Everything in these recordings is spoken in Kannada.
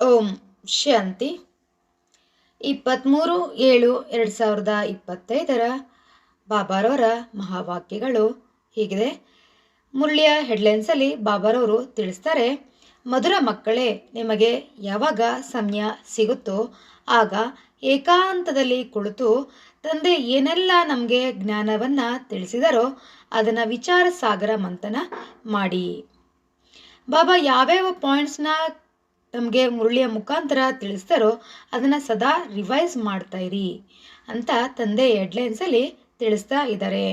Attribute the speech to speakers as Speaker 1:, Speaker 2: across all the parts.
Speaker 1: ಓಂ ಶಾಂತಿ. ಇಪ್ಪತ್ತ್ಮೂರು ಏಳು ಎರಡು ಸಾವಿರದ ಇಪ್ಪತ್ತೈದರ ಬಾಬಾರವರ ಮಹಾವಾಕ್ಯಗಳು ಹೀಗಿದೆ. ಮುರಳಿಯ ಹೆಡ್ಲೈನ್ಸಲ್ಲಿ ಬಾಬಾರವರು ತಿಳಿಸ್ತಾರೆ, ಮಧುರ ಮಕ್ಕಳೇ, ನಿಮಗೆ ಯಾವಾಗ ಸಮಯ ಸಿಗುತ್ತೋ ಆಗ ಏಕಾಂತದಲ್ಲಿ ಕುಳಿತು ತಂದೆ ಏನೆಲ್ಲ ನಮಗೆ ಜ್ಞಾನವನ್ನು ತಿಳಿಸಿದರೋ ಅದನ್ನು ವಿಚಾರ ಸಾಗರ ಮಂಥನ ಮಾಡಿ. ಬಾಬಾ ಯಾವ್ಯಾವ ಪಾಯಿಂಟ್ಸ್ನ ನಮಗೆ ಮುರಳಿಯ ಮುಖಾಂತರ ತಿಳಿಸ್ತಾರೋ, ಅದನ್ನು ಸದಾ ರಿವೈಸ್ ಮಾಡ್ತಾ ಇರಿ ಅಂತ ತಂದೆ ಹೆಡ್ಲೈನ್ಸಲ್ಲಿ ತಿಳಿಸ್ತಾ ಇದ್ದಾರೆ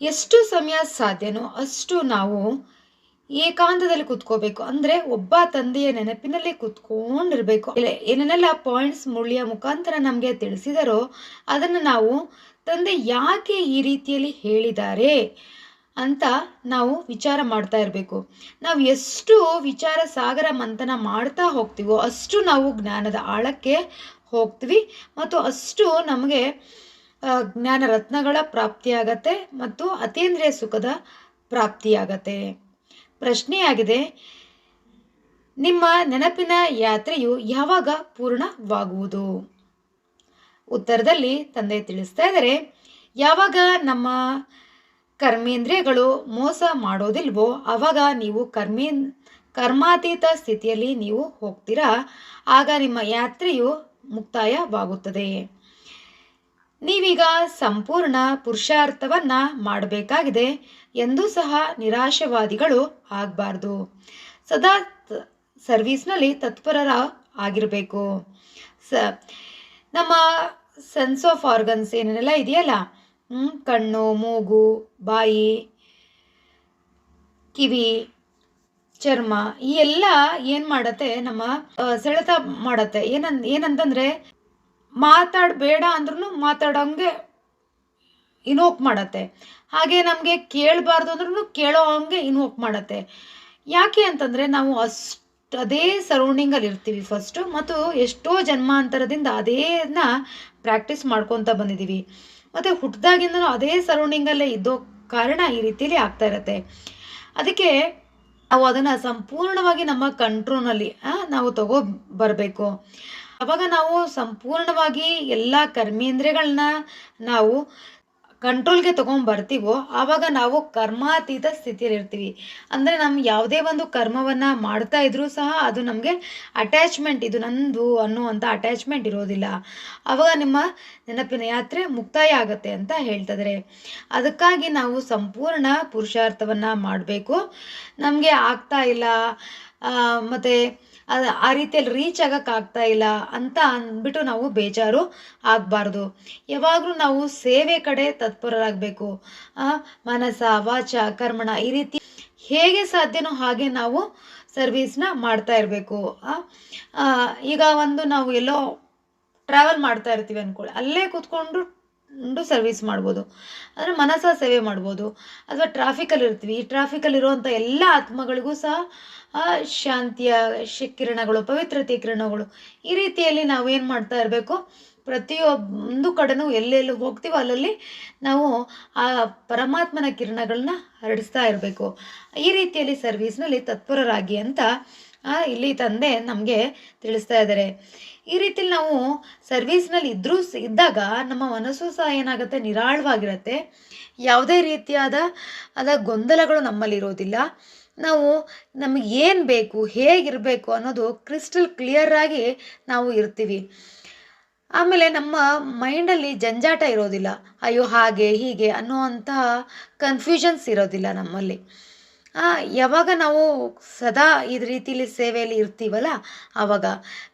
Speaker 1: ಎಷ್ಟು ಸಮಯ ಸಾಧ್ಯನೋ ಅಷ್ಟು ನಾವು ಏಕಾಂತದಲ್ಲಿ ಕೂತ್ಕೋಬೇಕು. ಅಂದರೆ ಒಬ್ಬ ತಂದೆಯ ನೆನಪಿನಲ್ಲಿ ಕೂತ್ಕೊಂಡಿರಬೇಕು. ಏನೇನೆಲ್ಲ ಪಾಯಿಂಟ್ಸ್ ಮುರಳಿಯ ಮುಖಾಂತರ ನಮಗೆ ತಿಳಿಸಿದರೋ, ಅದನ್ನು ನಾವು ತಂದೆ ಯಾಕೆ ಈ ರೀತಿಯಲ್ಲಿ ಹೇಳಿದ್ದಾರೆ? ಅಂತ ನಾವು ವಿಚಾರ ಮಾಡ್ತಾ ಇರಬೇಕು. ನಾವು ಎಷ್ಟು ವಿಚಾರ ಸಾಗರ ಮಂಥನ ಮಾಡ್ತಾ ಹೋಗ್ತೀವೋ ಅಷ್ಟು ನಾವು ಜ್ಞಾನದ ಆಳಕ್ಕೆ ಹೋಗ್ತೀವಿ ಮತ್ತು ಅಷ್ಟು ನಮಗೆ ಜ್ಞಾನ ರತ್ನಗಳ ಪ್ರಾಪ್ತಿಯಾಗತ್ತೆ ಮತ್ತು ಅತೀಂದ್ರಿಯ ಸುಖದ ಪ್ರಾಪ್ತಿಯಾಗತ್ತೆ. ಪ್ರಶ್ನೆಯಾಗಿದೆ, ನಿಮ್ಮ ನೆನಪಿನ ಯಾತ್ರೆಯು ಯಾವಾಗ ಪೂರ್ಣವಾಗುವುದು? ಉತ್ತರದಲ್ಲಿ ತಂದೆ ತಿಳಿಸ್ತಾ ಇದ್ದಾರೆ, ಯಾವಾಗ ನಮ್ಮ ಕರ್ಮೇಂದ್ರಿಯಗಳು ಮೋಸ ಮಾಡೋದಿಲ್ವೋ, ಅವಾಗ ನೀವು ಕರ್ಮೇನ್, ಕರ್ಮಾತೀತ ಸ್ಥಿತಿಯಲ್ಲಿ ನೀವು ಹೋಗ್ತೀರಾ? ಆಗ ನಿಮ್ಮ ಯಾತ್ರೆಯು ಮುಕ್ತಾಯವಾಗುತ್ತದೆ. ನೀವೀಗ ಸಂಪೂರ್ಣ ಪುರುಷಾರ್ಥವನ್ನು ಮಾಡಬೇಕಾಗಿದೆ ಎಂದೂ ಸಹ ನಿರಾಶವಾದಿಗಳು ಆಗಬಾರ್ದು. ಸದಾ ಸರ್ವೀಸ್ನಲ್ಲಿ ತತ್ಪರರ ಆಗಿರಬೇಕು. ಸ, ನಮ್ಮ ಸೆನ್ಸ್ ಆಫ್ ಆರ್ಗನ್ಸ್ ಏನೇನೆಲ್ಲ ಇದೆಯಲ್ಲ ಕಣ್ಣು, ಮೂಗು, ಬಾಯಿ, ಕಿವಿ, ಚರ್ಮ ಈ ಎಲ್ಲ ಏನು ಮಾಡತ್ತೆ? ನಮ್ಮ ಸೆಳೆತ ಮಾಡತ್ತೆ. ಏನನ್, ಏನಂತಂದರೆ ಮಾತಾಡಬೇಡ ಅಂದ್ರೂ ಮಾತಾಡೋಂಗೆ ಇನ್ವೋಕ್ ಮಾಡತ್ತೆ. ಹಾಗೆ ನಮಗೆ ಕೇಳಬಾರ್ದು ಅಂದ್ರೂ ಕೇಳೋ ಹಂಗೆ ಇನ್ವೋಕ್ ಮಾಡತ್ತೆ. ಯಾಕೆ ಅಂತಂದರೆ ನಾವು ಅಷ್ಟು, ಅದೇ ಸರೌಂಡಿಂಗಲ್ಲಿ ಇರ್ತೀವಿ ಫಸ್ಟು ಮತ್ತು ಎಷ್ಟೋ ಜನ್ಮಾಂತರದಿಂದ ಅದೇನ ಪ್ರಾಕ್ಟೀಸ್ ಮಾಡ್ಕೊತ ಬಂದಿದ್ದೀವಿ ಮತ್ತು ಹುಟ್ಟಿದಾಗಿಂದನೂ ಅದೇ ಸರೌಂಡಿಂಗಲ್ಲೇ ಇದ್ದೋ ಕಾರಣ ಈ ರೀತಿಯಲ್ಲಿ ಆಗ್ತಾ ಇರತ್ತೆ. ಅದಕ್ಕೆ ನಾವು ಅದನ್ನು ಸಂಪೂರ್ಣವಾಗಿ ನಮ್ಮ ಕಂಟ್ರೋಲ್ನಲ್ಲಿ ನಾವು ತಗೋ ಬರಬೇಕು. ಅವಾಗ ನಾವು ಸಂಪೂರ್ಣವಾಗಿ ಎಲ್ಲ ಕರ್ಮೇಂದ್ರಿಯಗಳನ್ನ ನಾವು ಕಂಟ್ರೋಲ್ಗೆ ತೊಗೊಂಬರ್ತೀವೋ ಆವಾಗ ನಾವು ಕರ್ಮಾತೀತ ಸ್ಥಿತಿಯಲ್ಲಿ ಇರ್ತೀವಿ. ಅಂದರೆ ನಮ್ಮ ಯಾವುದೇ ಒಂದು ಕರ್ಮವನ್ನು ಮಾಡ್ತಾ ಇದ್ದರೂ ಸಹ ಅದು ನಮಗೆ ಅಟ್ಯಾಚ್ಮೆಂಟ್ ಇದು ನಂದು ಅನ್ನುವಂಥ ಅಟ್ಯಾಚ್ಮೆಂಟ್ ಇರೋದಿಲ್ಲ. ಆವಾಗ ನಿಮ್ಮ ನೆನಪಿನ ಯಾತ್ರೆ ಮುಕ್ತಾಯ ಆಗುತ್ತೆ ಅಂತ ಹೇಳ್ತಿದ್ದಾರೆ ಅದಕ್ಕಾಗಿ ನಾವು ಸಂಪೂರ್ಣ ಪುರುಷಾರ್ಥವನ್ನು ಮಾಡಬೇಕು. ನಮಗೆ ಆಗ್ತಾ ಇಲ್ಲ. ಮತ್ತು ಅದು, ಆ ರೀತಿಯಲ್ಲಿ ರೀಚ್ ಆಗೋಕ್ಕಾಗ್ತಾ ಇಲ್ಲ ಅಂತ ಅಂದ್ಬಿಟ್ಟು ನಾವು ಬೇಜಾರು ಆಗಬಾರ್ದು. ಯಾವಾಗಲೂ ನಾವು ಸೇವೆ ಕಡೆ ತತ್ಪರರಾಗಬೇಕು. ಮನಸ ವಾಚ, ಕರ್ಮಣ ಈ ರೀತಿ ಹೇಗೆ ಸಾಧ್ಯನೋ ಹಾಗೆ ನಾವು ಸರ್ವೀಸ್ನ ಮಾಡ್ತಾ ಇರಬೇಕು. ಈಗ ಒಂದು ನಾವು ಎಲ್ಲೋ ಟ್ರಾವೆಲ್ ಮಾಡ್ತಾ ಇರ್ತೀವಿ ಅಂದ್ಕೊಳ್ಳಿ ಅಲ್ಲೇ ಕೂತ್ಕೊಂಡು ಸರ್ವಿಸ್ ಮಾಡ್ಬೋದು. ಅಂದರೆ ಮನಸ್ಸ ಸೇವೆ ಮಾಡ್ಬೋದು. ಅಥವಾ ಟ್ರಾಫಿಕಲ್ಲಿ ಇರ್ತೀವಿ. ಈ ಟ್ರಾಫಿಕಲ್ಲಿ ಇರುವಂಥ ಎಲ್ಲ ಆತ್ಮಗಳಿಗೂ ಸಹ ಶಾಂತಿಯ ಕಿರಣಗಳು ಪವಿತ್ರತೆ ಕಿರಣಗಳು ಈ ರೀತಿಯಲ್ಲಿ ನಾವು ಏನು ಮಾಡ್ತಾ ಇರಬೇಕು? ಪ್ರತಿಯೊಂದು ಕಡೆನೂ ಎಲ್ಲೆಲ್ಲಿ ಹೋಗ್ತೀವೋ ಅಲ್ಲಲ್ಲಿ ನಾವು ಆ ಪರಮಾತ್ಮನ ಕಿರಣಗಳನ್ನ ಹರಡಿಸ್ತಾ ಇರಬೇಕು. ಈ ರೀತಿಯಲ್ಲಿ ಸರ್ವೀಸ್ನಲ್ಲಿ ತತ್ಪರರಾಗಿ ಅಂತ ಇಲ್ಲಿ ತಂದೆ ನಮಗೆ ತಿಳಿಸ್ತಾ ಇದ್ದಾರೆ. ಈ ರೀತಿಯಲ್ಲಿ ನಾವು ಸರ್ವೀಸ್ನಲ್ಲಿ ಇದ್ದರೂ ಇದ್ದಾಗ ನಮ್ಮ ಮನಸ್ಸು ಸಹ ಏನಾಗುತ್ತೆ? ನಿರಾಳವಾಗಿರುತ್ತೆ. ಯಾವುದೇ ರೀತಿಯಾದ ಅದ ಗೊಂದಲಗಳು ನಮ್ಮಲ್ಲಿ ಇರೋದಿಲ್ಲ ನಾವು ನಮಗೆ ಏನು ಬೇಕು, ಹೇಗಿರಬೇಕು ಅನ್ನೋದು ಕ್ರಿಸ್ಟಲ್ ಕ್ಲಿಯರಾಗಿ ನಾವು ಇರ್ತೀವಿ. ಆಮೇಲೆ ನಮ್ಮ ಮೈಂಡಲ್ಲಿ ಜಂಜಾಟ ಇರೋದಿಲ್ಲ. ಅಯ್ಯೋ, ಹಾಗೆ ಹೀಗೆ ಅನ್ನುವಂತಹ ಕನ್ಫ್ಯೂಷನ್ಸ್ ಇರೋದಿಲ್ಲ ನಮ್ಮಲ್ಲಿ. ಯಾವಾಗ ನಾವು ಸದಾ ಈ ರೀತಿಲಿ ಸೇವೆಯಲ್ಲಿ ಇರ್ತೀವಲ್ಲ ಆವಾಗ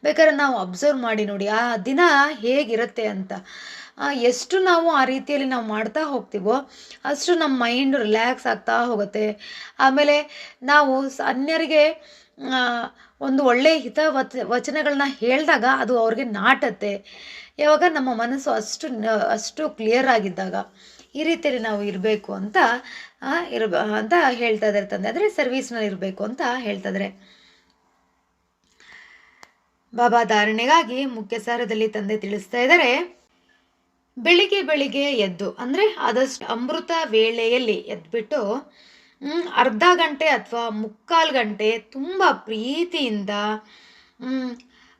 Speaker 1: ಬೇಕಾದ್ರೆ ನಾವು ಅಬ್ಸರ್ವ್ ಮಾಡಿ ನೋಡಿ, ಆ ದಿನ ಹೇಗಿರುತ್ತೆ ಅಂತ. ಎಷ್ಟು ನಾವು ಆ ರೀತಿಯಲ್ಲಿ ನಾವು ಮಾಡ್ತಾ ಹೋಗ್ತೀವೋ, ಅಷ್ಟು ನಮ್ಮ ಮೈಂಡ್ ರಿಲ್ಯಾಕ್ಸ್ ಆಗ್ತಾ ಹೋಗುತ್ತೆ. ಆಮೇಲೆ ನಾವು ಅನ್ಯರಿಗೆ ಒಂದು ಒಳ್ಳೆಯ ಹಿತ ವಚ ವಚನಗಳನ್ನ ಹೇಳಿದಾಗ ಅದು ಅವ್ರಿಗೆ ನಾಟತ್ತೆ. ಯಾವಾಗ ನಮ್ಮ ಮನಸ್ಸು ಅಷ್ಟು ಅಷ್ಟು ಕ್ಲಿಯರ್ ಆಗಿದ್ದಾಗ ಈ ರೀತಿಯಲ್ಲಿ ನಾವು ಇರಬೇಕು ಅಂತ ಇರಬ, ಅಂತ ಹೇಳ್ತಾ ಇದ್ದಾರೆ ತಂದೆ. ಅಂದರೆ ಸರ್ವೀಸ್ನಲ್ಲಿ ಇರಬೇಕು ಅಂತ ಹೇಳ್ತಾ ಇದ್ದಾರೆ ಬಾಬಾ ಧಾರಣೆಗಾಗಿ ಮುಖ್ಯ ಸಾರದಲ್ಲಿ ತಂದೆ ತಿಳಿಸ್ತಾ ಇದ್ದಾರೆ ಬೆಳಿಗ್ಗೆ ಬೆಳಿಗ್ಗೆ ಎದ್ದು, ಅಂದರೆ ಆದಷ್ಟು ಅಮೃತ ವೇಳೆಯಲ್ಲಿ ಎದ್ಬಿಟ್ಟು ಅರ್ಧ ಗಂಟೆ ಅಥವಾ ಮುಕ್ಕಾಲು ಗಂಟೆ ತುಂಬ ಪ್ರೀತಿಯಿಂದ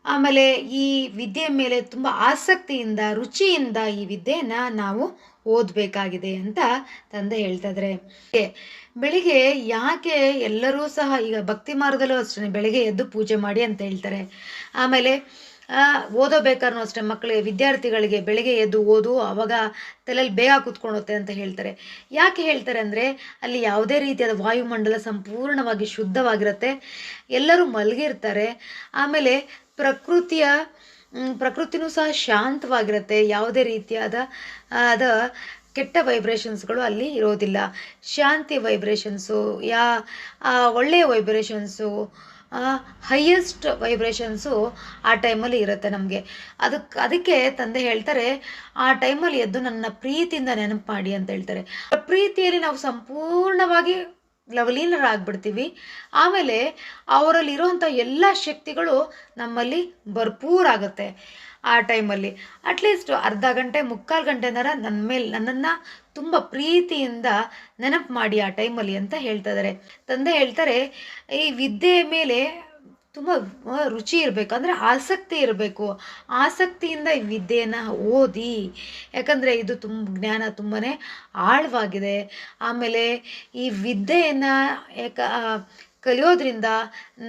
Speaker 1: ಆಮೇಲೆ ಈ ವಿದ್ಯೆ ಮೇಲೆ ತುಂಬ ಆಸಕ್ತಿಯಿಂದ, ರುಚಿಯಿಂದ ಈ ವಿದ್ಯೆನ ನಾವು ಓದಬೇಕಾಗಿದೆ ಅಂತ ತಂದೆ ಹೇಳ್ತಾ ಇದ್ದಾರೆ ಬೆಳಿಗ್ಗೆ ಯಾಕೆ ಎಲ್ಲರೂ ಸಹ ಈಗ ಭಕ್ತಿ ಮಾರ್ಗದಲ್ಲೂ ಅಷ್ಟೇ ಬೆಳಿಗ್ಗೆ ಎದ್ದು ಪೂಜೆ ಮಾಡಿ ಅಂತ ಹೇಳ್ತಾರೆ. ಆಮೇಲೆ ಓದೋಬೇಕಾದ್ರೂ ಅಷ್ಟೇ ಮಕ್ಕಳಿಗೆ, ವಿದ್ಯಾರ್ಥಿಗಳಿಗೆ ಬೆಳಿಗ್ಗೆ ಎದ್ದು ಓದು, ಅವಾಗ ತಲೆಯಲ್ಲಿ ಬೇಗ ಕೂತ್ಕೊಳ್ಳುತ್ತೆ ಅಂತ ಹೇಳ್ತಾರೆ. ಯಾಕೆ ಹೇಳ್ತಾರೆ ಅಂದರೆ, ಅಲ್ಲಿ ಯಾವುದೇ ರೀತಿಯಾದ ವಾಯುಮಂಡಲ ಸಂಪೂರ್ಣವಾಗಿ ಶುದ್ಧವಾಗಿರುತ್ತೆ, ಎಲ್ಲರೂ ಮಲಗಿರ್ತಾರೆ, ಆಮೇಲೆ ಪ್ರಕೃತಿಯ ಪ್ರಕೃತಿನೂ ಸಹ ಶಾಂತವಾಗಿರುತ್ತೆ, ಯಾವುದೇ ರೀತಿಯಾದ ಅದ ಕೆಟ್ಟ ವೈಬ್ರೇಷನ್ಸ್ಗಳು ಅಲ್ಲಿ ಇರೋದಿಲ್ಲ. ಶಾಂತಿ ವೈಬ್ರೇಷನ್ಸು ಯಾ ಒಳ್ಳೆಯ ವೈಬ್ರೇಷನ್ಸು ಹೈಯೆಸ್ಟ್ ವೈಬ್ರೇಷನ್ಸು ಆ ಟೈಮಲ್ಲಿ ಇರುತ್ತೆ ನಮಗೆ. ಅದಕ್ಕೆ ಅದಕ್ಕೆ ತಂದೆ ಹೇಳ್ತಾರೆ, ಆ ಟೈಮಲ್ಲಿ ಎದ್ದು ನನ್ನ ಪ್ರೀತಿಯಿಂದ ನೆನಪು ಮಾಡಿ ಅಂತ ಹೇಳ್ತಾರೆ. ಪ್ರೀತಿಯಲ್ಲಿ ನಾವು ಸಂಪೂರ್ಣವಾಗಿ ಲವಲೀನರಾಗ್ಬಿಡ್ತೀವಿ. ಆಮೇಲೆ ಅವರಲ್ಲಿರುವಂಥ ಎಲ್ಲ ಶಕ್ತಿಗಳು ನಮ್ಮಲ್ಲಿ ಭರ್ಪೂರಾಗುತ್ತೆ ಆ ಟೈಮಲ್ಲಿ. ಅಟ್ಲೀಸ್ಟ್ ಅರ್ಧ ಗಂಟೆ, ಮುಕ್ಕಾಲು ಗಂಟೆನಾರ ನನ್ನ ಮೇಲೆ ನನ್ನನ್ನು ತುಂಬ ಪ್ರೀತಿಯಿಂದ ನೆನಪು ಮಾಡಿ ಆ ಟೈಮಲ್ಲಿ ಅಂತ ಹೇಳ್ತಾ ಇದ್ದಾರೆ ತಂದೆ ಹೇಳ್ತಾರೆ, ಈ ವಿದ್ಯೆ ಮೇಲೆ ತುಂಬ ರುಚಿ ಇರಬೇಕು. ಅಂದರೆ ಆಸಕ್ತಿ ಇರಬೇಕು. ಆಸಕ್ತಿಯಿಂದ ಈ ವಿದ್ಯೆಯನ್ನು ಓದಿ. ಯಾಕಂದರೆ ಇದು ತುಂಬ ಜ್ಞಾನ ತುಂಬಾ ಆಳವಾಗಿದೆ. ಆಮೇಲೆ ಈ ವಿದ್ಯೆಯನ್ನು, ಯಾಕ ಕಲಿಯೋದ್ರಿಂದ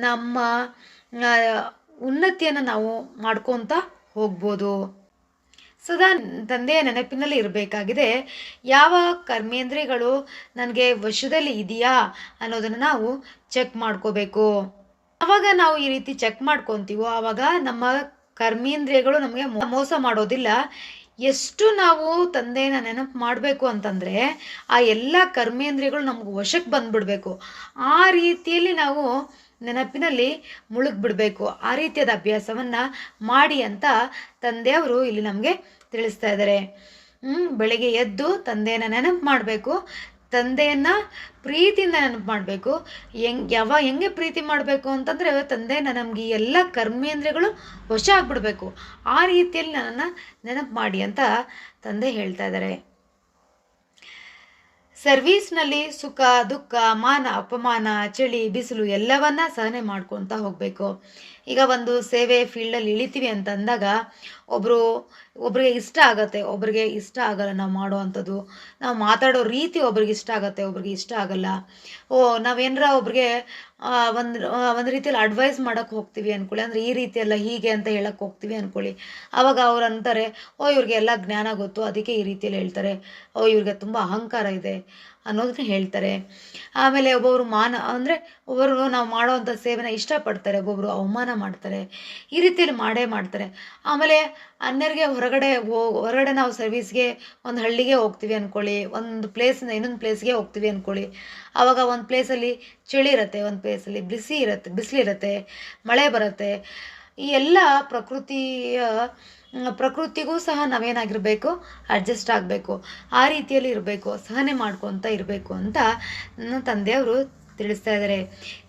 Speaker 1: ನಮ್ಮ ಉನ್ನತಿಯನ್ನು ನಾವು ಮಾಡ್ಕೊತ ಹೋಗ್ಬೋದು. ಸದಾ ತಂದೆಯ ನೆನಪಿನಲ್ಲಿ ಇರಬೇಕಾಗಿದೆ, ಯಾವ ಕರ್ಮೇಂದ್ರಿಗಳು ನನಗೆ ವಶದಲ್ಲಿ ಇದೆಯಾ ಅನ್ನೋದನ್ನು ನಾವು ಚೆಕ್ ಮಾಡ್ಕೋಬೇಕು. ಆವಾಗ ನಾವು ಈ ರೀತಿ ಚೆಕ್ ಮಾಡ್ಕೊತೀವೋ ಆವಾಗ ನಮ್ಮ ಕರ್ಮೇಂದ್ರಿಯಗಳು ನಮಗೆ ಮೋಸ ಮಾಡೋದಿಲ್ಲ. ಎಷ್ಟು ನಾವು ತಂದೆನ ನೆನಪು ಮಾಡಬೇಕು ಅಂತಂದರೆ, ಆ ಎಲ್ಲ ಕರ್ಮೇಂದ್ರಿಯಗಳು ನಮ್ಗೆ ವಶಕ್ಕೆ ಬಂದ್ಬಿಡ್ಬೇಕು. ಆ ರೀತಿಯಲ್ಲಿ ನಾವು ನೆನಪಿನಲ್ಲಿ ಮುಳುಗ್ಬಿಡ್ಬೇಕು. ಆ ರೀತಿಯಾದ ಅಭ್ಯಾಸವನ್ನು ಮಾಡಿ ಅಂತ ತಂದೆಯವರು ಇಲ್ಲಿ ನಮಗೆ ತಿಳಿಸ್ತಾ ಇದ್ದಾರೆ. ಬೆಳಿಗ್ಗೆ ಎದ್ದು ತಂದೆಯನ್ನು ನೆನಪು ಮಾಡಬೇಕು. ತಂದೆಯನ್ನು ಪ್ರೀತಿಯಿಂದ ನೆನಪು ಮಾಡಬೇಕು. ಹೆಂಗ್, ಯಾವ ಹೆಂಗೆ ಪ್ರೀತಿ ಮಾಡಬೇಕು ಅಂತಂದರೆ ತಂದೆನ ನಮಗೆ ಎಲ್ಲ ಕರ್ಮೇಂದ್ರಿಯಗಳು ವಶ ಆಗ್ಬಿಡ್ಬೇಕು. ಆ ರೀತಿಯಲ್ಲಿ ನನ್ನನ್ನು ನೆನಪು ಮಾಡಿ ಅಂತ ತಂದೆ ಹೇಳ್ತಾ ಇದ್ದಾರೆ ಸರ್ವೀಸ್ನಲ್ಲಿ ಸುಖ, ದುಃಖ, ಮಾನ, ಅಪಮಾನ, ಚಳಿ, ಬಿಸಿಲು ಎಲ್ಲವನ್ನ ಸಹನೆ ಮಾಡ್ಕೊತಾ ಹೋಗಬೇಕು. ಈಗ ಒಂದು ಸೇವೆ ಫೀಲ್ಡಲ್ಲಿ ಇಳಿತೀವಿ ಅಂತ ಅಂದಾಗ ಒಬ್ಬರು ಒಬ್ರಿಗೆ ಇಷ್ಟ ಆಗತ್ತೆ, ಒಬ್ರಿಗೆ ಇಷ್ಟ ಆಗಲ್ಲ ನಾವು ಮಾಡುವಂಥದ್ದು ನಾವು ಮಾತಾಡೋ ರೀತಿ ಒಬ್ರಿಗೆ ಇಷ್ಟ ಆಗತ್ತೆ, ಒಬ್ರಿಗೆ ಇಷ್ಟ ಆಗಲ್ಲ. ಓ ನಾವೇನರ ಒಬ್ರಿಗೆ ಒಂದು ಒಂದು ರೀತಿಯಲ್ಲಿ ಅಡ್ವೈಸ್ ಮಾಡೋಕ್ಕೆ ಹೋಗ್ತೀವಿ ಅಂದ್ಕೊಳ್ಳಿ ಅಂದರೆ ಈ ರೀತಿ ಎಲ್ಲ ಹೀಗೆ ಅಂತ ಹೇಳಕ್ಕೆ ಹೋಗ್ತೀವಿ ಅಂದ್ಕೊಳ್ಳಿ ಆವಾಗ ಅವ್ರು ಅಂತಾರೆ, ಓ, ಇವ್ರಿಗೆ ಎಲ್ಲ ಜ್ಞಾನ ಗೊತ್ತು, ಅದಕ್ಕೆ ಈ ರೀತಿಯಲ್ಲಿ ಹೇಳ್ತಾರೆ. ಓ, ಇವ್ರಿಗೆ ತುಂಬ ಅಹಂಕಾರ ಇದೆ. ಅನ್ನೋದನ್ನ ಹೇಳ್ತಾರೆ. ಆಮೇಲೆ ಒಬ್ಬೊಬ್ರು ಮಾನ, ಅಂದರೆ ಒಬ್ಬರು ನಾವು ಮಾಡೋವಂಥ ಸೇವೆನ ಇಷ್ಟಪಡ್ತಾರೆ, ಒಬ್ಬೊಬ್ರು ಅವಮಾನ ಮಾಡ್ತಾರೆ, ಈ ರೀತಿಯಲ್ಲಿ ಮಾಡೇ ಮಾಡ್ತಾರೆ. ಆಮೇಲೆ ಅನ್ಯರಿಗೆ ಹೊರಗಡೆ ಹೊರಗಡೆ ನಾವು ಸರ್ವಿಸ್ಗೆ ಒಂದು ಹಳ್ಳಿಗೆ ಹೋಗ್ತೀವಿ ಅಂದ್ಕೊಳ್ಳಿ ಒಂದು ಪ್ಲೇಸಿಂದ ಇನ್ನೊಂದು ಪ್ಲೇಸ್ಗೆ ಹೋಗ್ತೀವಿ ಅಂದ್ಕೊಳ್ಳಿ ಆವಾಗ ಒಂದು ಪ್ಲೇಸಲ್ಲಿ ಚಳಿ ಇರುತ್ತೆ, ಒಂದು ಪ್ಲೇಸಲ್ಲಿ ಬಿಸಿ ಇರುತ್ತೆ, ಬಿಸಿಲಿರುತ್ತೆ, ಮಳೆ ಬರುತ್ತೆ. ಈ ಎಲ್ಲ ಪ್ರಕೃತಿಯ ಪ್ರಕೃತಿಗೂ ಸಹ ನಾವೇನಾಗಿರಬೇಕು ಅಡ್ಜಸ್ಟ್ ಆಗಬೇಕು, ಆ ರೀತಿಯಲ್ಲಿ ಇರಬೇಕು, ಸಹನೆ ಮಾಡ್ಕೊತ ಇರಬೇಕು ಅಂತ ನನ್ನ ತಂದೆಯವರು ತಿಳಿಸ್ತಾ ಇದ್ದಾರೆ.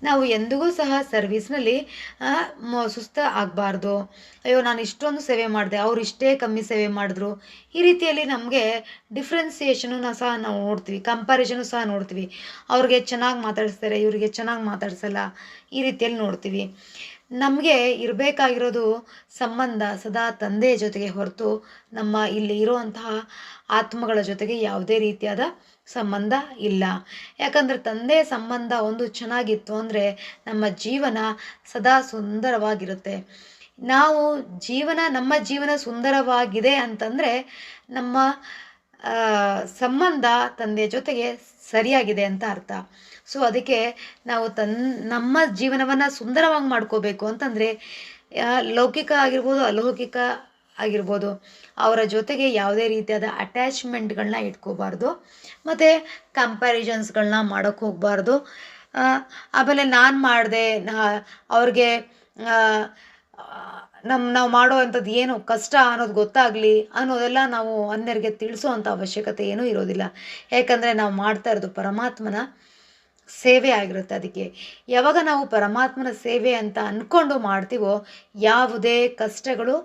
Speaker 1: ನಾವು ಎಂದಿಗೂ ಸಹ ಸರ್ವಿಸ್ನಲ್ಲಿ ಸುಸ್ತ ಆಗಬಾರ್ದು. ಅಯ್ಯೋ, ನಾನು ಇಷ್ಟೊಂದು ಸೇವೆ ಮಾಡಿದೆ, ಅವ್ರು ಇಷ್ಟೇ ಕಮ್ಮಿ ಸೇವೆ ಮಾಡಿದ್ರು. ಈ ರೀತಿಯಲ್ಲಿ ನಮಗೆ ಡಿಫ್ರೆನ್ಸಿಯೇಷನು ಸಹ ನಾವು ನೋಡ್ತೀವಿ ಕಂಪ್ಯಾರಿಷನು ಸಹ ನೋಡ್ತೀವಿ. ಅವ್ರಿಗೆ ಚೆನ್ನಾಗಿ ಮಾತಾಡಿಸ್ತಾರೆ, ಇವರಿಗೆ ಚೆನ್ನಾಗಿ ಮಾತಾಡ್ಸಲ್ಲ, ಈ ರೀತಿಯಲ್ಲಿ ನೋಡ್ತೀವಿ. ನಮಗೆ ಇರಬೇಕಾಗಿರೋದು ಸಂಬಂಧ ಸದಾ ತಂದೆಯ ಜೊತೆಗೆ ಹೊರತು ನಮ್ಮ ಇಲ್ಲಿ ಇರುವಂತಹ ಆತ್ಮಗಳ ಜೊತೆಗೆ ಯಾವುದೇ ರೀತಿಯಾದ ಸಂಬಂಧ ಇಲ್ಲ. ಯಾಕಂದರೆ ತಂದೆ ಸಂಬಂಧ ಒಂದು ಚೆನ್ನಾಗಿತ್ತು ಅಂದರೆ ನಮ್ಮ ಜೀವನ ಸದಾ ಸುಂದರವಾಗಿರುತ್ತೆ. ನಾವು ಜೀವನ, ನಮ್ಮ ಜೀವನ ಸುಂದರವಾಗಿದೆ ಅಂತಂದರೆ ನಮ್ಮ ಸಂಬಂಧ ತಂದೆಯ ಜೊತೆಗೆ ಸರಿಯಾಗಿದೆ ಅಂತ ಅರ್ಥ. ಸೊ ಅದಕ್ಕೆ ನಾವು ತನ್, ನಮ್ಮ ಜೀವನವನ್ನು ಸುಂದರವಾಗಿ ಮಾಡ್ಕೋಬೇಕು ಅಂತಂದರೆ ಲೌಕಿಕ ಆಗಿರ್ಬೋದು, ಅಲೌಕಿಕ ಆಗಿರ್ಬೋದು, ಅವರ ಜೊತೆಗೆ ಯಾವುದೇ ರೀತಿಯಾದ ಅಟ್ಯಾಚ್ಮೆಂಟ್ಗಳನ್ನ ಇಟ್ಕೋಬಾರ್ದು, ಮತ್ತು ಕಂಪ್ಯಾರಿಸನ್ಸ್ಗಳನ್ನ ಮಾಡೋಕ್ಕೆ ಹೋಗಬಾರ್ದು. ಆಮೇಲೆ ನಾನು ಮಾಡಿದೆ ಅವ್ರಿಗೆ ನಮ್ಮ ನಾವು ಮಾಡೋ ಅಂಥದ್ದು ಏನು ಕಷ್ಟ ಅನ್ನೋದು ಗೊತ್ತಾಗಲಿ ಅನ್ನೋದೆಲ್ಲ ನಾವು ಅನ್ಯರಿಗೆ ತಿಳಿಸೋವಂಥ ಅವಶ್ಯಕತೆ ಏನೂ ಇರೋದಿಲ್ಲ. ಯಾಕಂದರೆ ನಾವು ಮಾಡ್ತಾ ಇರೋದು ಪರಮಾತ್ಮನ ಸೇವೆ ಆಗಿರುತ್ತೆ ಅದಕ್ಕೆ. ಯಾವಾಗ ನಾವು ಪರಮಾತ್ಮನ ಸೇವೆ ಅಂತ ಅಂದ್ಕೊಂಡು ಮಾಡ್ತೀವೋ ಯಾವುದೇ ಕಷ್ಟಗಳು,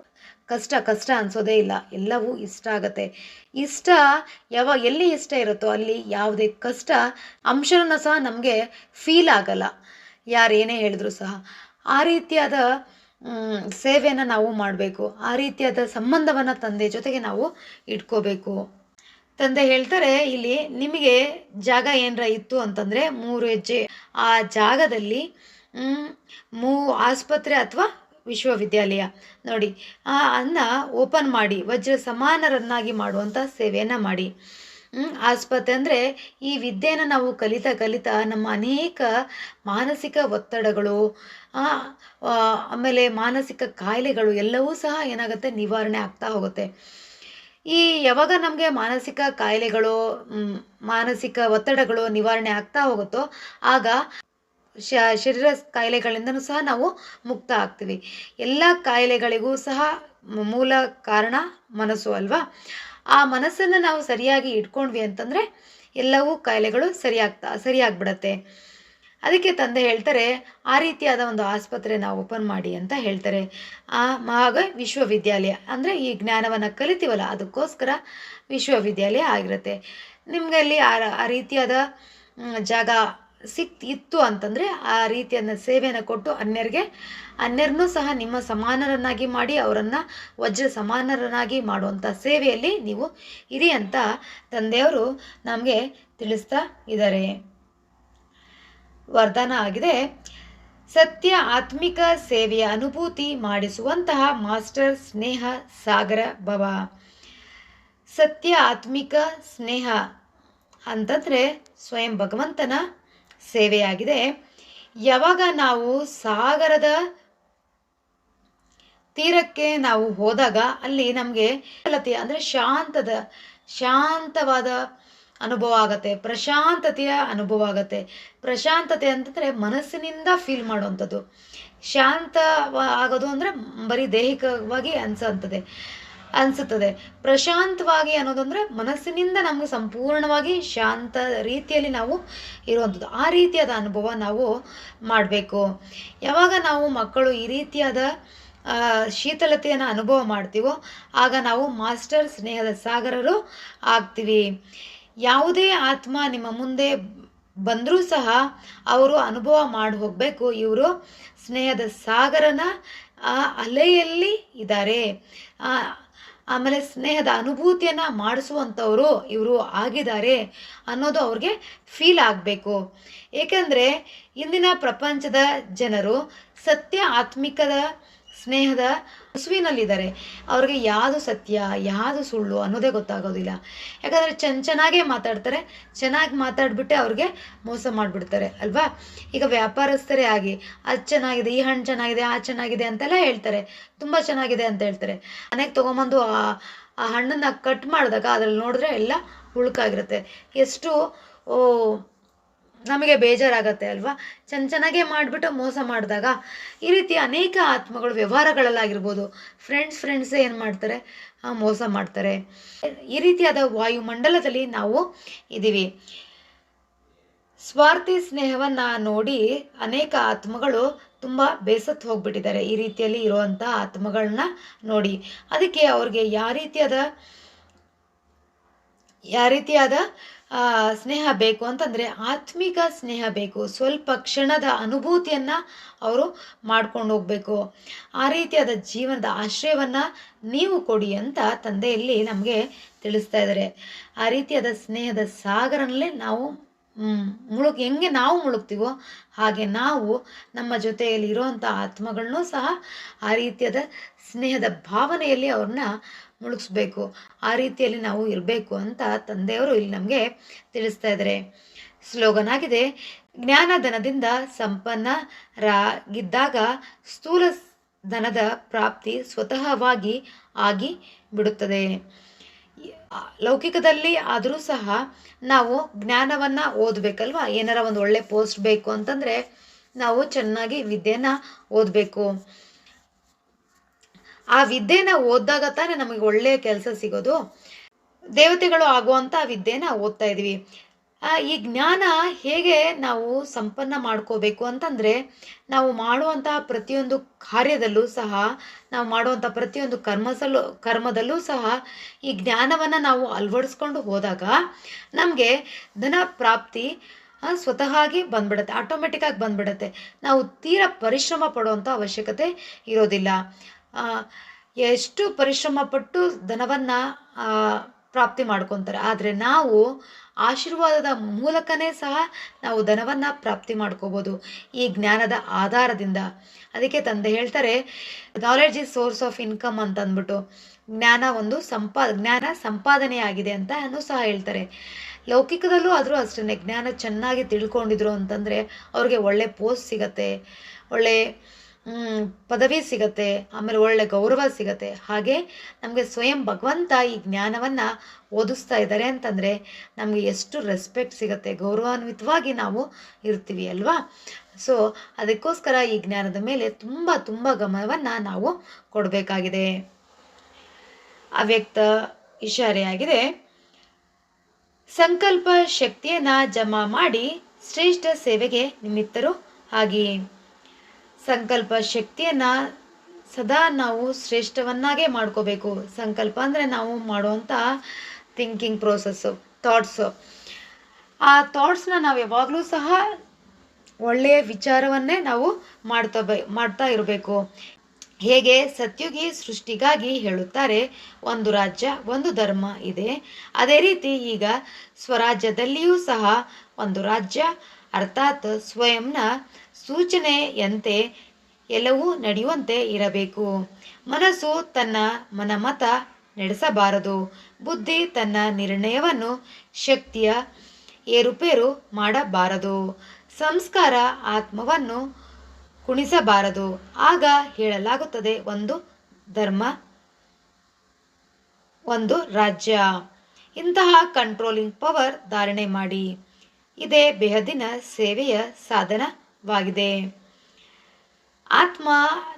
Speaker 1: ಕಷ್ಟ ಕಷ್ಟ ಅನ್ಸೋದೇ ಇಲ್ಲ. ಎಲ್ಲವೂ ಇಷ್ಟ ಆಗತ್ತೆ. ಇಷ್ಟ ಯಾವ, ಎಲ್ಲಿ ಇಷ್ಟ ಇರುತ್ತೋ ಅಲ್ಲಿ ಯಾವುದೇ ಕಷ್ಟ ಅಂಶನ ಸಹ ನಮಗೆ ಫೀಲ್ ಆಗಲ್ಲ. ಯಾರು ಏನೇ ಹೇಳಿದ್ರು ಸಹ. ಆ ರೀತಿಯಾದ ಸೇವೆಯನ್ನು ನಾವು ಮಾಡಬೇಕು. ಆ ರೀತಿಯಾದ ಸಂಬಂಧವನ್ನು ತಂದೆ ಜೊತೆಗೆ ನಾವು ಇಟ್ಕೋಬೇಕು. ತಂದೆ ಹೇಳ್ತಾರೆ ಇಲ್ಲಿ ನಿಮಗೆ ಜಾಗ ಏನರ ಇತ್ತು ಅಂತಂದರೆ ಮೂರು ಹೆಜ್ಜೆ. ಆ ಜಾಗದಲ್ಲಿ ಮ್, ಆಸ್ಪತ್ರೆ ಅಥವಾ ವಿಶ್ವವಿದ್ಯಾಲಯ. ನೋಡಿ ಆ ಅನ್ನ ಓಪನ್ ಮಾಡಿ ವಜ್ರ ಸಮಾನರನ್ನಾಗಿ ಮಾಡುವಂಥ ಸೇವೆಯನ್ನು ಮಾಡಿ. ಆಸ್ಪತ್ರೆ ಅಂದರೆ ಈ ವಿದ್ಯೆಯನ್ನು ನಾವು ಕಲಿತಾ ಕಲಿತಾ ನಮ್ಮ ಅನೇಕ ಮಾನಸಿಕ ಒತ್ತಡಗಳು ಆಮೇಲೆ ಮಾನಸಿಕ ಕಾಯಿಲೆಗಳು ಎಲ್ಲವೂ ಸಹ ಏನಾಗುತ್ತೆ? ನಿವಾರಣೆ ಆಗ್ತಾ ಹೋಗುತ್ತೆ. ಈ ಯಾವಾಗ ನಮಗೆ ಮಾನಸಿಕ ಕಾಯಿಲೆಗಳು ಮಾನಸಿಕ ಒತ್ತಡಗಳು ನಿವಾರಣೆ ಆಗ್ತಾ ಹೋಗುತ್ತೋ, ಆಗ ಶ, ಶರೀರ ಕಾಯಿಲೆಗಳಿಂದನೂ ಸಹ ನಾವು ಮುಕ್ತ ಆಗ್ತೀವಿ. ಎಲ್ಲ ಕಾಯಿಲೆಗಳಿಗೂ ಸಹ ಮೂಲ ಕಾರಣ ಮನಸ್ಸು ಅಲ್ವಾ? ಆ ಮನಸ್ಸನ್ನು ನಾವು ಸರಿಯಾಗಿ ಇಟ್ಕೊಂಡ್ವಿ ಅಂತಂದರೆ ಎಲ್ಲವೂ ಕಾಯಿಲೆಗಳು ಸರಿಯಾಗ್ತಾ, ಸರಿಯಾಗ್ಬಿಡತ್ತೆ. ಅದಕ್ಕೆ ತಂದೆ ಹೇಳ್ತಾರೆ, ಆ ರೀತಿಯಾದ ಒಂದು ಆಸ್ಪತ್ರೆ ನಾವು ಓಪನ್ ಮಾಡಿ ಅಂತ ಹೇಳ್ತಾರೆ. ಆ ಆಗ ವಿಶ್ವವಿದ್ಯಾಲಯ. ಅಂದರೆ ಈ ಜ್ಞಾನವನ್ನು ಕಲಿತೀವಲ್ಲ, ಅದಕ್ಕೋಸ್ಕರ ವಿಶ್ವವಿದ್ಯಾಲಯ ಆಗಿರುತ್ತೆ. ನಿಮಗೆ ಅಲ್ಲಿ ಆ ಆ ರೀತಿಯಾದ ಜಾಗ ಸಿಕ್, ಇತ್ತು ಅಂತಂದರೆ ಆ ರೀತಿಯನ್ನು ಸೇವೆಯನ್ನು ಕೊಟ್ಟು ಅನ್ಯರಿಗೆ, ಅನ್ಯರನ್ನೂ ಸಹ ನಿಮ್ಮ ಸಮಾನರನ್ನಾಗಿ ಮಾಡಿ, ಅವರನ್ನು ವಜ್ರ ಸಮಾನರನ್ನಾಗಿ ಮಾಡುವಂಥ ಸೇವೆಯಲ್ಲಿ ನೀವು ಇರಿ ಅಂತ ತಂದೆಯವರು ನಮಗೆ ತಿಳಿಸ್ತಾ ಇದ್ದಾರೆ. ವರದಾನ ಆಗಿದೆ. ಸತ್ಯ ಆತ್ಮಿಕ ಸೇವೆಯ ಅನುಭೂತಿ ಮಾಡಿಸುವಂತಹ ಮಾಸ್ಟರ್ ಸ್ನೇಹ ಸಾಗರ ಭವ. ಸತ್ಯ ಆತ್ಮಿಕ ಸ್ನೇಹ ಅಂತಂದರೆ ಸ್ವಯಂ ಭಗವಂತನ ಸೇವೆಯಾಗಿದೆ. ಯಾವಾಗ ನಾವು ಸಾಗರದ ತೀರಕ್ಕೆ ನಾವು ಹೋದಾಗ ಅಲ್ಲಿ ನಮಗೆ ಅಂದರೆ ಶಾಂತದ, ಶಾಂತವಾದ ಅನುಭವ ಆಗತ್ತೆ, ಪ್ರಶಾಂತತೆಯ ಅನುಭವ ಆಗತ್ತೆ. ಪ್ರಶಾಂತತೆ ಅಂತಂದರೆ ಮನಸ್ಸಿನಿಂದ ಫೀಲ್ ಮಾಡುವಂಥದ್ದು. ಶಾಂತ ಆಗೋದು ಅಂದರೆ ಬರೀ ದೈಹಿಕವಾಗಿ ಅನ್ಸಂತದೆ, ಅನಿಸುತ್ತದೆ. ಪ್ರಶಾಂತವಾಗಿ ಅನ್ನೋದಂದ್ರೆ ಮನಸ್ಸಿನಿಂದ ನಮಗೆ ಸಂಪೂರ್ಣವಾಗಿ ಶಾಂತ ರೀತಿಯಲ್ಲಿ ನಾವು ಇರುವಂಥದ್ದು. ಆ ರೀತಿಯಾದ ಅನುಭವ ನಾವು ಮಾಡಬೇಕು. ಯಾವಾಗ ನಾವು ಮಕ್ಕಳು ಈ ರೀತಿಯಾದ ಶೀತಲತೆಯನ್ನು ಅನುಭವ ಮಾಡ್ತೀವೋ, ಆಗ ನಾವು ಮಾಸ್ಟರ್ ಸ್ನೇಹದ ಸಾಗರರು ಆಗ್ತೀವಿ. ಯಾವುದೇ ಆತ್ಮ ನಿಮ್ಮ ಮುಂದೆ ಬಂದರೂ ಸಹ ಅವರು ಅನುಭವ ಮಾಡಿ ಹೋಗಬೇಕು. ಇವರು ಸ್ನೇಹದ ಸಾಗರನ ಅಲೆಯಲ್ಲಿ ಇದ್ದಾರೆ. ಆಮೇಲೆ ಸ್ನೇಹದ ಅನುಭೂತಿಯನ್ನು ಮಾಡಿಸುವಂಥವರು ಇವರು ಆಗಿದ್ದಾರೆ ಅನ್ನೋದು ಅವ್ರಿಗೆ ಫೀಲ್ ಆಗಬೇಕು. ಏಕೆಂದರೆ ಇಂದಿನ ಪ್ರಪಂಚದ ಜನರು ಸತ್ಯ ಆತ್ಮಿಕದ ಸ್ನೇಹದ ಹಸುವಿನಲ್ಲಿದ್ದಾರೆ. ಅವ್ರಿಗೆ ಯಾವುದು ಸತ್ಯ, ಯಾವುದು ಸುಳ್ಳು ಅನ್ನೋದೇ ಗೊತ್ತಾಗೋದಿಲ್ಲ. ಯಾಕಂದರೆ ಚೆನ್ನ ಚೆನ್ನಾಗೇ ಮಾತಾಡ್ತಾರೆ. ಚೆನ್ನಾಗಿ ಮಾತಾಡ್ಬಿಟ್ಟೆ ಅವ್ರಿಗೆ ಮೋಸ ಮಾಡಿಬಿಡ್ತಾರೆ, ಅಲ್ವಾ? ಈಗ ವ್ಯಾಪಾರಸ್ಥರೇ ಆಗಿ, ಅದು ಚೆನ್ನಾಗಿದೆ, ಈ ಹಣ್ಣು ಚೆನ್ನಾಗಿದೆ, ಆ ಚೆನ್ನಾಗಿದೆ ಅಂತೆಲ್ಲ ಹೇಳ್ತಾರೆ. ತುಂಬ ಚೆನ್ನಾಗಿದೆ ಅಂತ ಹೇಳ್ತಾರೆ. ಮನೆಗೆ ತೊಗೊಂಬಂದು ಆ ಆ ಹಣ್ಣನ್ನು ಕಟ್ ಮಾಡಿದಾಗ ಅದ್ರಲ್ಲಿ ನೋಡಿದ್ರೆ ಎಲ್ಲ ಹುಳುಕಾಗಿರುತ್ತೆ. ಎಷ್ಟು, ಓ ನಮಗೆ ಬೇಜಾರಾಗತ್ತೆ ಅಲ್ವಾ? ಚೆನ್ನ ಚೆನ್ನಾಗೇ ಮಾಡಿಬಿಟ್ಟು ಮೋಸ ಮಾಡಿದಾಗ ಈ ರೀತಿ ಅನೇಕ ಆತ್ಮಗಳು, ವ್ಯವಹಾರಗಳಲ್ಲಾಗಿರ್ಬೋದು. ಫ್ರೆಂಡ್ಸ್ ಫ್ರೆಂಡ್ಸೇ ಏನು ಮಾಡ್ತಾರೆ? ಮೋಸ ಮಾಡ್ತಾರೆ. ಈ ರೀತಿಯಾದ ವಾಯುಮಂಡಲದಲ್ಲಿ ನಾವು ಇದ್ದೀವಿ. ಸ್ವಾರ್ಥಿ ಸ್ನೇಹವನ್ನು ನೋಡಿ ಅನೇಕ ಆತ್ಮಗಳು ತುಂಬ ಬೇಸತ್ತು ಹೋಗ್ಬಿಟ್ಟಿದ್ದಾರೆ. ಈ ರೀತಿಯಲ್ಲಿ ಇರುವಂಥ ಆತ್ಮಗಳನ್ನ ನೋಡಿ. ಅದಕ್ಕೆ ಅವ್ರಿಗೆ ಯಾವ ರೀತಿಯಾದ ಯಾವ ರೀತಿಯಾದ ಸ್ನೇಹ ಬೇಕು ಅಂತಂದರೆ ಆತ್ಮಿಕ ಸ್ನೇಹ ಬೇಕು. ಸ್ವಲ್ಪ ಕ್ಷಣದ ಅನುಭೂತಿಯನ್ನು ಅವರು ಮಾಡ್ಕೊಂಡು ಹೋಗಬೇಕು. ಆ ರೀತಿಯಾದ ಜೀವನದ ಆಶ್ರಯವನ್ನು ನೀವು ಕೊಡಿ ಅಂತ ತಂದೆಯಲ್ಲಿ ನಮಗೆ ತಿಳಿಸ್ತಾ ಇದ್ದಾರೆ ಆ ರೀತಿಯಾದ ಸ್ನೇಹದ ಸಾಗರನಲ್ಲೇ ನಾವು ಮುಳುಗ್, ಹೆಂಗೆ ನಾವು ಮುಳುಗ್ತೀವೋ ಹಾಗೆ ನಾವು ನಮ್ಮ ಜೊತೆಯಲ್ಲಿ ಇರೋವಂಥ ಆತ್ಮಗಳನ್ನೂ ಸಹ ಆ ರೀತಿಯಾದ ಸ್ನೇಹದ ಭಾವನೆಯಲ್ಲಿ ಅವ್ರನ್ನ ಮುಳುಗಿಸ್ಬೇಕು. ಆ ರೀತಿಯಲ್ಲಿ ನಾವು ಇರಬೇಕು ಅಂತ ತಂದೆಯವರು ಇಲ್ಲಿ ನಮಗೆ ತಿಳಿಸ್ತಾ ಇದ್ದಾರೆ. ಸ್ಲೋಗನ್ ಆಗಿದೆ, ಜ್ಞಾನಧನದಿಂದ ಸಂಪನ್ನರಾಗಿದ್ದಾಗ ಸ್ಥೂಲ ಧನದ ಪ್ರಾಪ್ತಿ ಸ್ವತಃವಾಗಿ ಆಗಿ ಬಿಡುತ್ತದೆ. ಲೌಕಿಕದಲ್ಲಿ ಆದರೂ ಸಹ ನಾವು ಜ್ಞಾನವನ್ನು ಓದಬೇಕಲ್ವಾ? ಏನಾರ ಒಂದು ಒಳ್ಳೆ ಪೋಸ್ಟ್ ಬೇಕು ಅಂತಂದರೆ ನಾವು ಚೆನ್ನಾಗಿ ವಿದ್ಯೆಯನ್ನು ಓದಬೇಕು. ಆ ವಿದ್ಯೆನ ಓದಿದಾಗ ತಾನೇ ನಮಗೆ ಒಳ್ಳೆಯ ಕೆಲಸ ಸಿಗೋದು. ದೇವತೆಗಳು ಆಗುವಂಥ ವಿದ್ಯೆನ ಓದ್ತಾ ಇದ್ದೀವಿ ಈ ಜ್ಞಾನ ಹೇಗೆ ನಾವು ಸಂಪನ್ನ ಮಾಡ್ಕೋಬೇಕು ಅಂತಂದರೆ, ನಾವು ಮಾಡುವಂತಹ ಪ್ರತಿಯೊಂದು ಕಾರ್ಯದಲ್ಲೂ ಸಹ, ನಾವು ಮಾಡುವಂಥ ಪ್ರತಿಯೊಂದು ಕರ್ಮಸಲ್ಲೂ ಕರ್ಮದಲ್ಲೂ ಸಹ ಈ ಜ್ಞಾನವನ್ನು ನಾವು ಅಳವಡಿಸ್ಕೊಂಡು ಹೋದಾಗ ನಮಗೆ ಧನ ಪ್ರಾಪ್ತಿ ಸ್ವತಃ ಆಗಿ ಬಂದ್ಬಿಡುತ್ತೆ ಆಟೋಮೆಟಿಕ್ಕಾಗಿ ಬಂದ್ಬಿಡುತ್ತೆ. ನಾವು ತೀರಾ ಪರಿಶ್ರಮ ಪಡುವಂಥ ಅವಶ್ಯಕತೆ ಇರೋದಿಲ್ಲ. ಎಷ್ಟು ಪರಿಶ್ರಮ ಪಟ್ಟು ಧನವನ್ನು ಪ್ರಾಪ್ತಿ ಮಾಡ್ಕೊತಾರೆ. ಆದರೆ ನಾವು ಆಶೀರ್ವಾದದ ಮೂಲಕನೇ ಸಹ ನಾವು ಧನವನ್ನು ಪ್ರಾಪ್ತಿ ಮಾಡ್ಕೋಬೋದು. ಈ ಜ್ಞಾನದ ಆಧಾರದಿಂದ. ಅದಕ್ಕೆ ತಂದೆ ಹೇಳ್ತಾರೆ knowledge is source of income ಅಂತ ಅಂದ್ಬಿಟ್ಟು ಜ್ಞಾನ ಒಂದು ಸಂಪಾ, ಜ್ಞಾನ ಸಂಪಾದನೆಯಾಗಿದೆ ಅಂತ ಸಹ ಹೇಳ್ತಾರೆ. ಲೌಕಿಕದಲ್ಲೂ ಆದರೂ ಅಷ್ಟೇ ಜ್ಞಾನ ಚೆನ್ನಾಗಿ ತಿಳ್ಕೊಂಡಿದ್ರು ಅಂತಂದರೆ ಅವ್ರಿಗೆ ಒಳ್ಳೆ ಪೋಸ್ಟ್ ಸಿಗತ್ತೆ. ಒಳ್ಳೆ ಪದವಿ ಸಿಗತ್ತೆ, ಆಮೇಲೆ ಒಳ್ಳೆ ಗೌರವ ಸಿಗತ್ತೆ. ಹಾಗೆ ನಮಗೆ ಸ್ವಯಂ ಭಗವಂತ ಈ ಜ್ಞಾನವನ್ನು ಓದಿಸ್ತಾ ಇದ್ದಾರೆ ಅಂತಂದರೆ ನಮಗೆ ಎಷ್ಟು ರೆಸ್ಪೆಕ್ಟ್ ಸಿಗತ್ತೆ, ಗೌರವಾನ್ವಿತವಾಗಿ ನಾವು ಇರ್ತೀವಿ ಅಲ್ವಾ? ಸೊ ಅದಕ್ಕೋಸ್ಕರ ಈ ಜ್ಞಾನದ ಮೇಲೆ ತುಂಬ ತುಂಬ ಗಮನವನ್ನು ನಾವು ಕೊಡಬೇಕಾಗಿದೆ. ಅವ್ಯಕ್ತ ಇಷಾರೆಯಾಗಿದೆ ಸಂಕಲ್ಪ ಶಕ್ತಿಯನ್ನು ಜಮಾ ಮಾಡಿ ಶ್ರೇಷ್ಠ ಸೇವೆಗೆ ನಿಮಿತ್ತರು ಆಗಿ ಸಂಕಲ್ಪ ಶಕ್ತಿಯನ್ನು ಸದಾ ನಾವು ಶ್ರೇಷ್ಠವನ್ನಾಗೇ ಮಾಡ್ಕೋಬೇಕು. ಸಂಕಲ್ಪ ಅಂದರೆ ನಾವು ಮಾಡುವಂಥ ಥಿಂಕಿಂಗ್ ಪ್ರೋಸೆಸ್ಸು ಥಾಟ್ಸು ಆ ಥಾಟ್ಸ್ನ ನಾವು ಯಾವಾಗಲೂ ಸಹ ಒಳ್ಳೆಯ ವಿಚಾರವನ್ನೇ ನಾವು ಮಾಡ್ತಾ ಬೈ, ಮಾಡ್ತಾ ಇರಬೇಕು. ಹೇಗೆ? ಸತ್ಯುಗಿ ಸೃಷ್ಟಿಗಾಗಿ ಹೇಳುತ್ತಾರೆ, ಒಂದು ರಾಜ್ಯ, ಒಂದು ಧರ್ಮ ಇದೆ. ಅದೇ ರೀತಿ ಈಗ ಸ್ವರಾಜ್ಯದಲ್ಲಿಯೂ ಸಹ ಒಂದು ರಾಜ್ಯ ಅರ್ಥಾತ್ ಸ್ವಯಂನ ಸೂಚನೆಯಂತೆ ಎಲ್ಲವೂ ನಡೆಯುವಂತೆ ಇರಬೇಕು. ಮನಸ್ಸು ತನ್ನ ಮನಮತ ನಡೆಸಬಾರದು. ಬುದ್ಧಿ ತನ್ನ ನಿರ್ಣಯವನ್ನು ಶಕ್ತಿಯ ಏರುಪೇರು ಮಾಡಬಾರದು. ಸಂಸ್ಕಾರ ಆತ್ಮವನ್ನು ಕುಣಿಸಬಾರದು. ಆಗ ಹೇಳಲಾಗುತ್ತದೆ ಒಂದು ಧರ್ಮ, ಒಂದು ರಾಜ್ಯ. ಇಂತಹ ಕಂಟ್ರೋಲಿಂಗ್ ಪವರ್ ಧಾರಣೆ ಮಾಡಿ. ಇದೇ ಬೆಹದಿನ ಸೇವೆಯ ಸಾಧನವಾಗಿದೆ. ಆತ್ಮ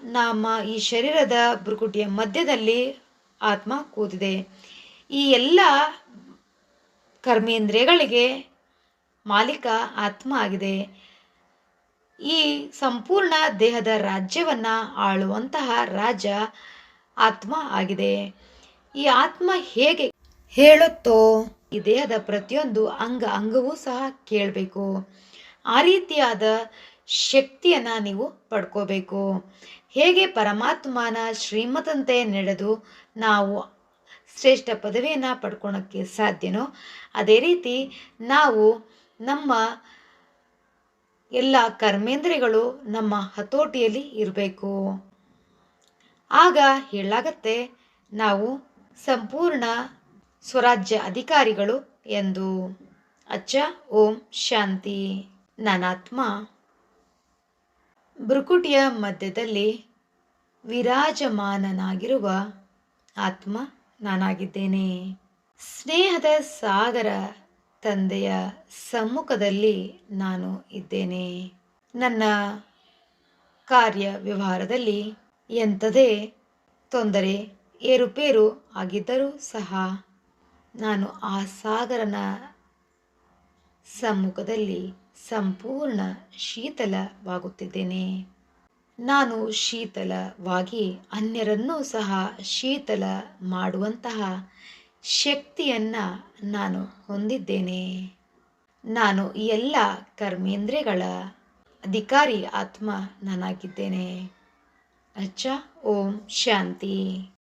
Speaker 1: ನಮ್ಮ ಈ ಶರೀರದ ಬುರುಕುಟಿಯ ಮಧ್ಯದಲ್ಲಿ ಆತ್ಮ ಕೂತಿದೆ. ಈ ಎಲ್ಲ ಕರ್ಮೇಂದ್ರಿಯಗಳಿಗೆ ಮಾಲೀಕ ಆತ್ಮ ಆಗಿದೆ. ಈ ಸಂಪೂರ್ಣ ದೇಹದ ರಾಜ್ಯವನ್ನು ಆಳುವಂತಹ ರಾಜ ಆತ್ಮ ಆಗಿದೆ. ಈ ಆತ್ಮ ಹೇಗೆ ಹೇಳುತ್ತೋ ಈ ದೇಹದ ಪ್ರತಿಯೊಂದು ಅಂಗ ಅಂಗವೂ ಸಹ ಕೇಳಬೇಕು. ಆ ರೀತಿಯಾದ ಶಕ್ತಿಯನ್ನು ನೀವು ಪಡ್ಕೋಬೇಕು. ಹೇಗೆ ಪರಮಾತ್ಮನ ಶ್ರೀಮತಂತೆ ನಡೆದು ನಾವು ಶ್ರೇಷ್ಠ ಪದವಿಯನ್ನು ಪಡ್ಕೊಳಕ್ಕೆ ಸಾಧ್ಯನೋ, ಅದೇ ರೀತಿ ನಾವು ನಮ್ಮ ಎಲ್ಲ ಕರ್ಮೇಂದ್ರಿಗಳು ನಮ್ಮ ಹತೋಟಿಯಲ್ಲಿ ಇರಬೇಕು. ಆಗ ಹೇಳಾಗತ್ತೆ ನಾವು ಸಂಪೂರ್ಣ ಸ್ವರಾಜ್ಯ ಅಧಿಕಾರಿಗಳು ಎಂದು. ಅಚ್ಚ, ಓಂ, ಶಾಂತಿ, ನಾನಾತ್ಮ. ಭ್ರುಕುಟಿಯ ಮಧ್ಯದಲ್ಲಿ ವಿರಾಜಮಾನನಾಗಿರುವ ಆತ್ಮ ನಾನಾಗಿದ್ದೇನೆ. ಸ್ನೇಹದ ಸಾಗರ ತಂದೆಯ ಸಮ್ಮುಖದಲ್ಲಿ ನಾನು ಇದ್ದೇನೆ. ನನ್ನ ಕಾರ್ಯ ವ್ಯವಹಾರದಲ್ಲಿ ಎಂಥದೇ ತೊಂದರೆ, ಏರುಪೇರು ಆಗಿದ್ದರೂ ಸಹ ನಾನು ಆ ಸಾಗರನ ಸಮ್ಮುಖದಲ್ಲಿ ಸಂಪೂರ್ಣ ಶೀತಲವಾಗುತ್ತಿದ್ದೇನೆ. ನಾನು ಶೀತಲವಾಗಿ ಅನ್ಯರನ್ನೂ ಸಹ ಶೀತಲ ಮಾಡುವಂತಹ ಶಕ್ತಿಯನ್ನು ನಾನು ಹೊಂದಿದ್ದೇನೆ. ನಾನು ಎಲ್ಲ ಕರ್ಮೇಂದ್ರಿಯಗಳ ಅಧಿಕಾರಿ ಆತ್ಮ ನಾನಾಗಿದ್ದೇನೆ ಅಚ್ಚ ಓಂ ಶಾಂತಿ.